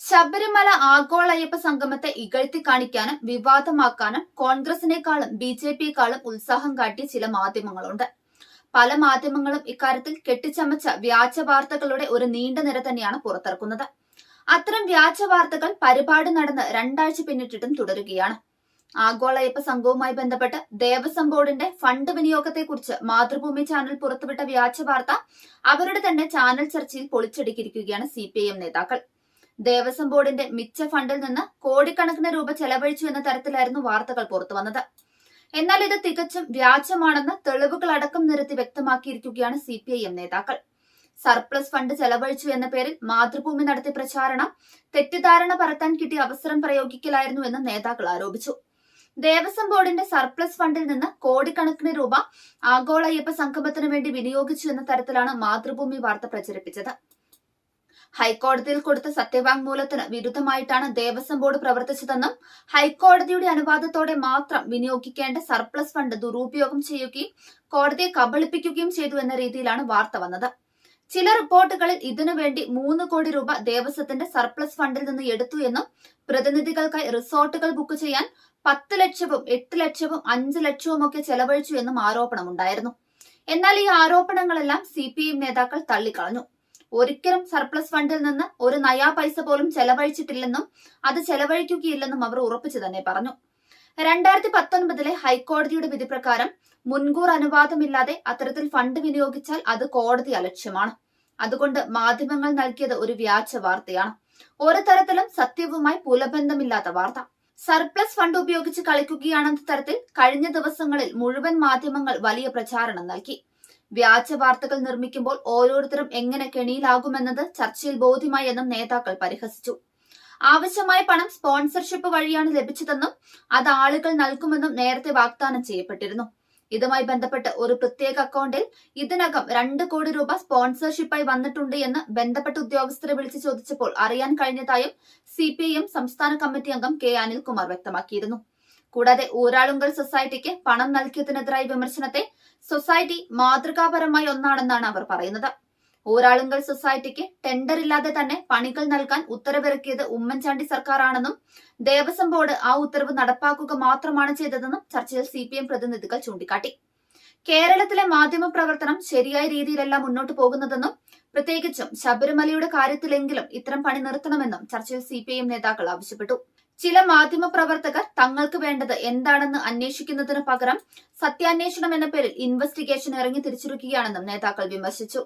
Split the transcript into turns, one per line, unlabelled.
ശബരിമല ആഗോള അയ്യപ്പ സംഗമത്തെ ഇകഴ്ത്തി കാണിക്കാനും വിവാദമാക്കാനും കോൺഗ്രസിനേക്കാളും B J പിയെക്കാളും ഉത്സാഹം കാട്ടിയ ചില മാധ്യമങ്ങളുണ്ട്. പല മാധ്യമങ്ങളും ഇക്കാര്യത്തിൽ കെട്ടിച്ചമച്ച വ്യാജ വാർത്തകളുടെ ഒരു നീണ്ട നിര തന്നെയാണ് പുറത്തിറക്കുന്നത്. അത്തരം വ്യാജ വാർത്തകൾ പരിപാടി നടന്ന് രണ്ടാഴ്ച പിന്നിട്ടിട്ടും തുടരുകയാണ്. ആഗോള അയ്യപ്പ സംഘവുമായി ബന്ധപ്പെട്ട് ദേവസ്വം ബോർഡിന്റെ ഫണ്ട് വിനിയോഗത്തെക്കുറിച്ച് മാതൃഭൂമി ചാനൽ പുറത്തുവിട്ട വ്യാജ വാർത്ത അവരുടെ തന്നെ ചാനൽ ചർച്ചയിൽ പൊളിച്ചടുക്കിയിരിക്കുകയാണ് സി നേതാക്കൾ. ദേവസ്വം ബോർഡിന്റെ മിച്ച ഫണ്ടിൽ നിന്ന് കോടിക്കണക്കിന് രൂപ ചെലവഴിച്ചു എന്ന തരത്തിലായിരുന്നു വാർത്തകൾ പുറത്തുവന്നത് എന്നാൽ ഇത് തികച്ചും വ്യാജമാണെന്ന് തെളിവുകൾ അടക്കം നിരത്തി വ്യക്തമാക്കിയിരിക്കുകയാണ് സി പി ഐ എം നേതാക്കൾ. സർപ്ലസ് ഫണ്ട് ചെലവഴിച്ചു എന്ന പേരിൽ മാതൃഭൂമി നടത്തിയ പ്രചാരണം തെറ്റിദ്ധാരണ പരത്താൻ കിട്ടിയ അവസരം പ്രയോഗിക്കലായിരുന്നു എന്ന് നേതാക്കൾ ആരോപിച്ചു. ദേവസ്വം ബോർഡിന്റെ സർപ്ലസ് ഫണ്ടിൽ നിന്ന് കോടിക്കണക്കിന് രൂപ ആഗോള അയ്യപ്പ സംഗമത്തിനു വേണ്ടി വിനിയോഗിച്ചു എന്ന തരത്തിലാണ് മാതൃഭൂമി വാർത്ത പ്രചരിപ്പിച്ചത്. ഹൈക്കോടതിയിൽ കൊടുത്ത സത്യവാങ്മൂലത്തിന് വിരുദ്ധമായിട്ടാണ് ദേവസ്വം ബോർഡ് പ്രവർത്തിച്ചതെന്നും ഹൈക്കോടതിയുടെ അനുവാദത്തോടെ മാത്രം വിനിയോഗിക്കേണ്ട സർപ്ലസ് ഫണ്ട് ദുരുപയോഗം ചെയ്യുകയും കോടതിയെ കബളിപ്പിക്കുകയും ചെയ്തു എന്ന രീതിയിലാണ് വാർത്ത വന്നത്. ചില റിപ്പോർട്ടുകളിൽ ഇതിനുവേണ്ടി മൂന്ന് കോടി രൂപ ദേവസ്വത്തിന്റെ സർപ്ലസ് ഫണ്ടിൽ നിന്ന് എടുത്തു എന്നും പ്രതിനിധികൾക്കായി റിസോർട്ടുകൾ ബുക്ക് ചെയ്യാൻ പത്ത് ലക്ഷവും എട്ട് ലക്ഷവും അഞ്ച് ലക്ഷവും ഒക്കെ ചെലവഴിച്ചു എന്നും ആരോപണമുണ്ടായിരുന്നു. എന്നാൽ ഈ ആരോപണങ്ങളെല്ലാം സി നേതാക്കൾ തള്ളിക്കളഞ്ഞു. ഒരിക്കലും സർപ്ലസ് ഫണ്ടിൽ നിന്ന് ഒരു നയാ പൈസ പോലും ചെലവഴിച്ചിട്ടില്ലെന്നും അത് ചെലവഴിക്കുകയില്ലെന്നും അവർ ഉറപ്പിച്ചു തന്നെ പറഞ്ഞു. രണ്ടായിരത്തി പത്തൊൻപതിലെ ഹൈക്കോടതിയുടെ വിധി പ്രകാരം മുൻകൂർ അനുവാദമില്ലാതെ അത്തരത്തിൽ ഫണ്ട് വിനിയോഗിച്ചാൽ അത് കോടതി അലക്ഷ്യമാണ്. അതുകൊണ്ട് മാധ്യമങ്ങൾ നൽകിയത് ഒരു വ്യാജ വാർത്തയാണ്. ഒരു തരത്തിലും സത്യവുമായി പുലബന്ധമില്ലാത്ത വാർത്ത. സർപ്ലസ് ഫണ്ട് ഉപയോഗിച്ച് കളിക്കുകയാണെന്ന തരത്തിൽ കഴിഞ്ഞ ദിവസങ്ങളിൽ മുഴുവൻ മാധ്യമങ്ങൾ വലിയ പ്രചാരണം നൽകി. വ്യാജ വാർത്തകൾ നിർമ്മിക്കുമ്പോൾ ഓരോരുത്തരും എങ്ങനെ കെണിയിലാകുമെന്നത് ചർച്ചയിൽ ബോധ്യമായി എന്നും നേതാക്കൾ പരിഹസിച്ചു. ആവശ്യമായ പണം സ്പോൺസർഷിപ്പ് വഴിയാണ് ലഭിച്ചതെന്നും അത് ആളുകൾ നൽകുമെന്നും നേരത്തെ വാഗ്ദാനം ചെയ്യപ്പെട്ടിരുന്നു. ഇതുമായി ബന്ധപ്പെട്ട് ഒരു പ്രത്യേക അക്കൗണ്ടിൽ ഇതിനകം രണ്ട് കോടി രൂപ സ്പോൺസർഷിപ്പായി വന്നിട്ടുണ്ട് എന്ന് ബന്ധപ്പെട്ട ഉദ്യോഗസ്ഥരെ വിളിച്ച് ചോദിച്ചപ്പോൾ അറിയാൻ കഴിഞ്ഞതായും സി സംസ്ഥാന കമ്മിറ്റി അംഗം കെ അനിൽകുമാർ വ്യക്തമാക്കിയിരുന്നു. കൂടാതെ ഊരാളുങ്കൽ സൊസൈറ്റിക്ക് പണം നൽകിയതിനെതിരായ വിമർശനത്തെ സൊസൈറ്റി മാതൃകാപരമായി ഒന്നാണെന്നാണ് അവർ പറയുന്നത്. ഊരാളുങ്കൽ സൊസൈറ്റിക്ക് ടെൻഡർ ഇല്ലാതെ തന്നെ പണികൾ നൽകാൻ ഉത്തരവിറക്കിയത് ഉമ്മൻചാണ്ടി സർക്കാരാണെന്നും ദേവസ്വം ബോർഡ് ആ ഉത്തരവ് നടപ്പാക്കുക മാത്രമാണ് ചെയ്തതെന്നും ചർച്ചയിൽ സി പ്രതിനിധികൾ ചൂണ്ടിക്കാട്ടി. കേരളത്തിലെ മാധ്യമ പ്രവർത്തനം ശരിയായ രീതിയിലല്ല മുന്നോട്ട് പോകുന്നതെന്നും പ്രത്യേകിച്ചും ശബരിമലയുടെ കാര്യത്തിലെങ്കിലും ഇത്തരം പണി നിർത്തണമെന്നും ചർച്ചയിൽ സി നേതാക്കൾ ആവശ്യപ്പെട്ടു. ചില മാധ്യമ പ്രവർത്തകർ തങ്ങൾക്ക് വേണ്ടത് എന്താണെന്ന് അന്വേഷിക്കുന്നതിന് പകരം സത്യാന്വേഷണം എന്ന പേരിൽ ഇൻവെസ്റ്റിഗേഷൻ ഇറങ്ങി തിരിച്ചിരിക്കുകയാണെന്നും നേതാക്കൾ വിമർശിച്ചു.